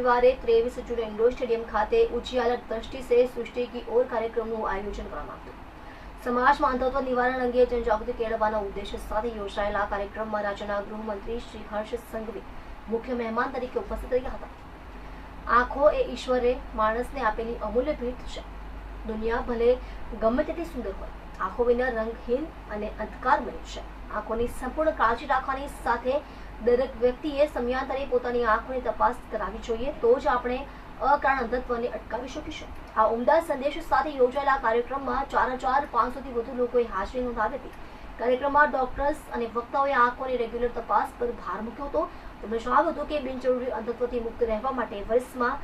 રવિવારે ત્રેવીસ જૂને ઇન્ડોર સ્ટેડિયમ ખાતે દ્રષ્ટિ સે સૃષ્ટિ કી ઓર કાર્યક્રમનું આયોજન કરવામાં આવ્યું. સમાજમાં અંધત્વ નિવારણ અંગે જનજાગૃતિ કેળવવાના ઉદ્દેશ સાથે યોજાયેલા કાર્યક્રમમાં રાજ્યના ગૃહમંત્રી શ્રી હર્ષ સંઘવી મુખ્ય મહેમાન તરીકે ઉપસ્થિત રહ્યા હતા. આંખો એ ઈશ્વરે માણસને આપેલી અમૂલ્ય ભેટ છે. દુનિયા ભલે ગમે તેટલી સુંદર હોય, આંખો વિના રંગહીન અને અંધકારમય છે. આંખોની સંપૂર્ણ કાળજી રાખવાની સાથે દરેક વ્યક્તિએ સમયાંતરે પોતાની આંખોની તપાસ કરાવવી જોઈએ તો જ આપણે અકારણ અંધત્વને અટકાવી શકીશું. આ ઉમદા સંદેશ સાથે યોજાયેલા કાર્યક્રમમાં ચાર હજાર પાંચસોથી વધુ લોકોએ હાજરી નોંધાવી હતી. કાર્યક્રમમાં ડોક્ટર્સ અને વક્તાઓએ આંખોની રેગ્યુલર તપાસ પર ભાર મૂક્યો હતો. તેમણે જણાવ્યું હતું કે બિનજરૂરી અંધત્વથી મુક્ત રહેવા માટે વર્ષમાં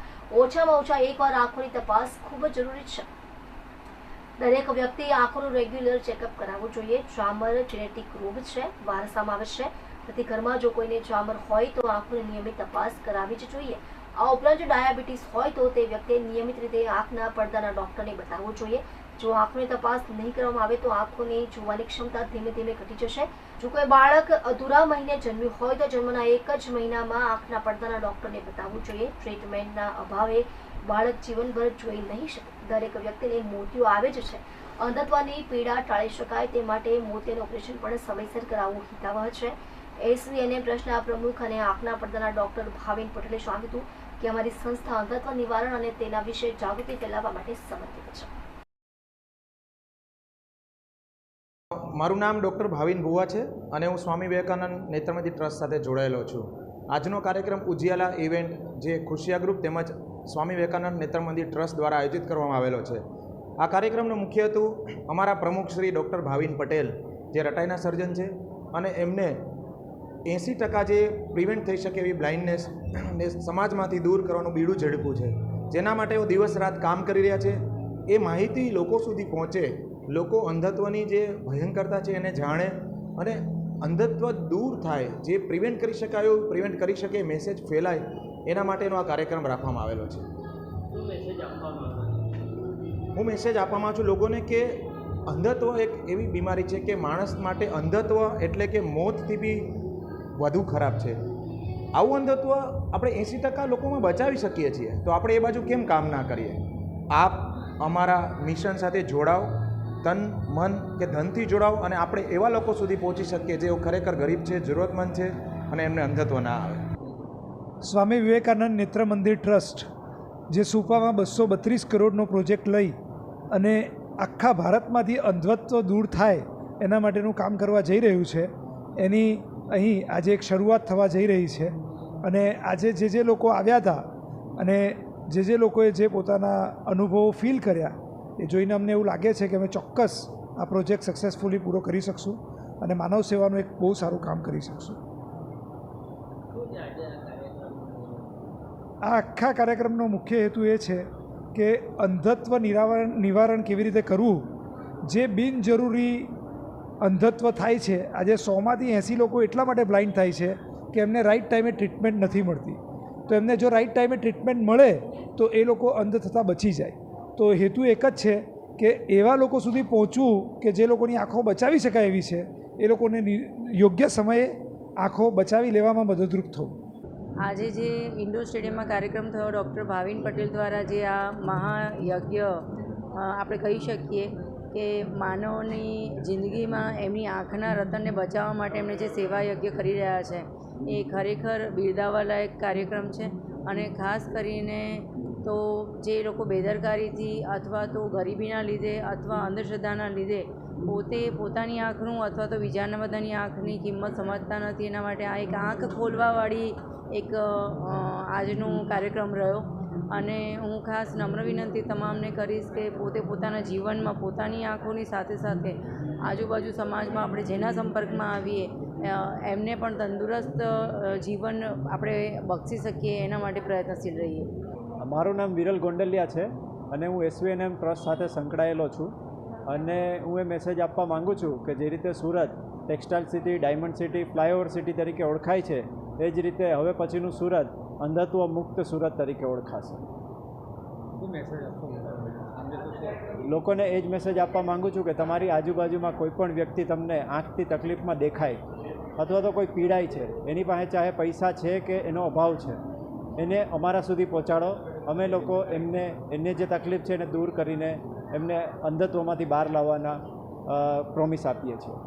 ઓછામાં ઓછા એકવાર આંખોની તપાસ ખૂબ જ જરૂરી છે. દરેક વ્યક્તિએ આંખોનું રેગ્યુલર ચેકઅપ કરાવવું જોઈએ. જામર જેનેટિક રોગ છે, વારસામાં આવે છે. તેથી ઘરમાં જો કોઈને જામર હોય તો આંખોની નિયમિત તપાસ કરાવવી જ જોઈએ. આ ઉપરાંત જો ડાયાબિટીસ હોય તો તે વ્યક્તિએ નિયમિત રીતે આંખના પડદાના ડોક્ટરને બતાવવું જોઈએ. જો આંખોની તપાસ નહીં કરવામાં આવે તો આંખોની જોવાની ક્ષમતા ધીમે ધીમે ઘટી જશે. જો કોઈ બાળક અધૂરા મહિને જન્મ્યું હોય તો જન્મના એક જ મહિનામાં આંખના પડદાના ડોક્ટરને બતાવવું જોઈએ. ટ્રીટમેન્ટના અભાવે બાળક જીવનભર જોઈ નહીં શકે. દરેક વ્યક્તિને મોતિયો આવે જ છે. અંધત્વની પીડા ટાળી શકાય તે માટે મોતિયાનું ઓપરેશન પણ સમયસર કરાવવું હિતાવહ છે. એસવીએનએ ટ્રસ્ટના પ્રમુખ અને આંખના પડદાના ડોક્ટર ભાવિન પટેલે જણાવ્યું હતું કે અમારી સંસ્થા અંધત્વ નિવારણ અને તેના વિશે જાગૃતિ ફેલાવવા માટે સમર્પિત છે. મારું નામ ડૉક્ટર ભાવિન ભુવા છે અને હું સ્વામી વિવેકાનંદ નેત્રમતી ટ્રસ્ટ સાથે જોડાયેલો છું. આજનો કાર્યક્રમ ઉજિયાલા ઇવેન્ટ જે ખુશિયા ગ્રુપ તેમજ સ્વામી વિવેકાનંદ નેત્રમંદિર ટ્રસ્ટ દ્વારા આયોજિત કરવામાં આવેલો છે. આ કાર્યક્રમનો મુખ્ય હેતુ અમારા પ્રમુખ શ્રી ડૉક્ટર ભાવિન પટેલ, જે રટાઈના સર્જન છે, અને એમને એંસી ટકા જે પ્રિવેન્ટ થઈ શકે એવી બ્લાઇન્ડનેસ ને સમાજમાંથી દૂર કરવાનું બીડું ઝડપું છે. જેના માટે એઓ દિવસ રાત કામ કરી રહ્યા છે. એ માહિતી લોકો સુધી પહોંચે, લોકો અંધત્વની જે ભયંકરતા છે એને જાણે અને અંધત્વ દૂર થાય, જે પ્રિવેન્ટ કરી શકાય એવું પ્રિવેન્ટ કરી શકે મેસેજ ફેલાય, એના માટેનો આ કાર્યક્રમ રાખવામાં આવેલો છે. હું મેસેજ આપવા છું લોકોને કે અંધત્વ એક એવી બીમારી છે કે માણસ માટે અંધત્વ એટલે કે મોતથી બી વધુ ખરાબ છે. આવું અંધત્વ આપણે એંસી ટકા લોકોમાં બચાવી શકીએ છીએ. તો આપણે એ બાજુ કેમ કામ ના કરીએ? આપ અમારા મિશન સાથે જોડાઓ, તન, મન કે ધનથી જોડાઓ અને આપણે એવા લોકો સુધી પહોંચી શકીએ જેઓ ખરેખર ગરીબ છે, જરૂરતમંદ છે અને એમને અંધત્વ ના આવે. સ્વામી વિવેકાનંદ નેત્ર મંદિર ટ્રસ્ટ, જે સુપામાં બસો બત્રીસ કરોડનો પ્રોજેક્ટ લઈ અને આખા ભારતમાંથી અંધત્વ દૂર થાય એના માટેનું કામ કરવા જઈ રહ્યું છે, એની અહીં આજે એક શરૂઆત થવા જઈ રહી છે અને આજે જે જે લોકો આવ્યા હતા અને જે જે લોકોએ જે પોતાના અનુભવો ફીલ કર્યા, એ જોઈને અમને એવું લાગે છે કે અમે ચોક્કસ આ પ્રોજેક્ટ સક્સેસફુલી પૂરો કરી શકશું અને માનવ સેવાનું એક બહુ સારું કામ કરી શકશું. આ આખા કાર્યક્રમનો મુખ્ય હેતુ એ છે કે અંધત્વ નિરાવરણ, નિવારણ કેવી રીતે કરવું? જે બિનજરૂરી અંધત્વ થાય છે. આજે સોમાંથી એંસી લોકો એટલા માટે બ્લાઇન્ડ થાય છે કે એમને રાઈટ ટાઈમે ટ્રીટમેન્ટ નથી મળતી. તો એમને જો રાઈટ ટાઈમે ટ્રીટમેન્ટ મળે, તો એ લોકો અંધ થતાં બચી જાય. તો હેતુ એક જ છે કે એવા લોકો સુધી પહોંચવું કે જે લોકોની આંખો બચાવી શકાય એવી છે, એ લોકોને યોગ્ય સમયે આંખો બચાવી લેવામાં મદદરૂપ થવું. આજે જે ઇન્ડોર સ્ટેડિયમમાં કાર્યક્રમ થયો, ડૉક્ટર ભાવિન પટેલ દ્વારા જે આ મહાયજ્ઞ આપણે કહી શકીએ કે માનવની જિંદગીમાં એમની આંખના રતનને બચાવવા માટે એમણે જે સેવા યજ્ઞ કરી રહ્યા છે, એ ખરેખર બિરદાવાલાયક કાર્યક્રમ છે. અને ખાસ કરીને તો જે લોકો બેદરકારીથી અથવા તો ગરીબીના લીધે અથવા અંધશ્રદ્ધાના લીધે પોતે પોતાની આંખનું અથવા તો બીજાના બધાની આંખની કિંમત સમજતા નથી, એના માટે આ એક આંખ ખોલવાવાળી એક આજનું કાર્યક્રમ રહ્યો. અને હું ખાસ નમ્ર વિનંતી તમામને કરીશ કે પોતે પોતાના જીવનમાં પોતાની આંખોની સાથે સાથે આજુબાજુ સમાજમાં આપણે જેના સંપર્કમાં આવીએ એમને પણ તંદુરસ્ત જીવન આપણે બક્ષી શકીએ એના માટે પ્રયત્નશીલ રહીએ. મારું નામ વિરલ ગોંડલિયા છે અને હું એસવીએનએમ ટ્રસ્ટ સાથે સંકળાયેલો છું અને હું એ મેસેજ આપવા માગું છું કે જે રીતે Surat textile city, diamond city, flyover city તરીકે ઓળખાય છે એ જ રીતે હવે પછીનું સુરત અંધત્વ મુક્ત સુરત તરીકે ઓળખાશે. લોકોને એ જ મેસેજ આપવા માગું છું કે તમારી આજુબાજુમાં કોઈ પણ વ્યક્તિ તમને આંખથી તકલીફમાં દેખાય અથવા તો કોઈ પીડાય છે એની પાસે ચાહે પૈસા છે કે એનો અભાવ છે એને અમારા સુધી પહોંચાડો. અમે લોકો એમને એમને જે તકલીફ છે એને દૂર કરીને એમને અંધત્વમાંથી બહાર લાવવાના પ્રોમિસ આપીએ છીએ.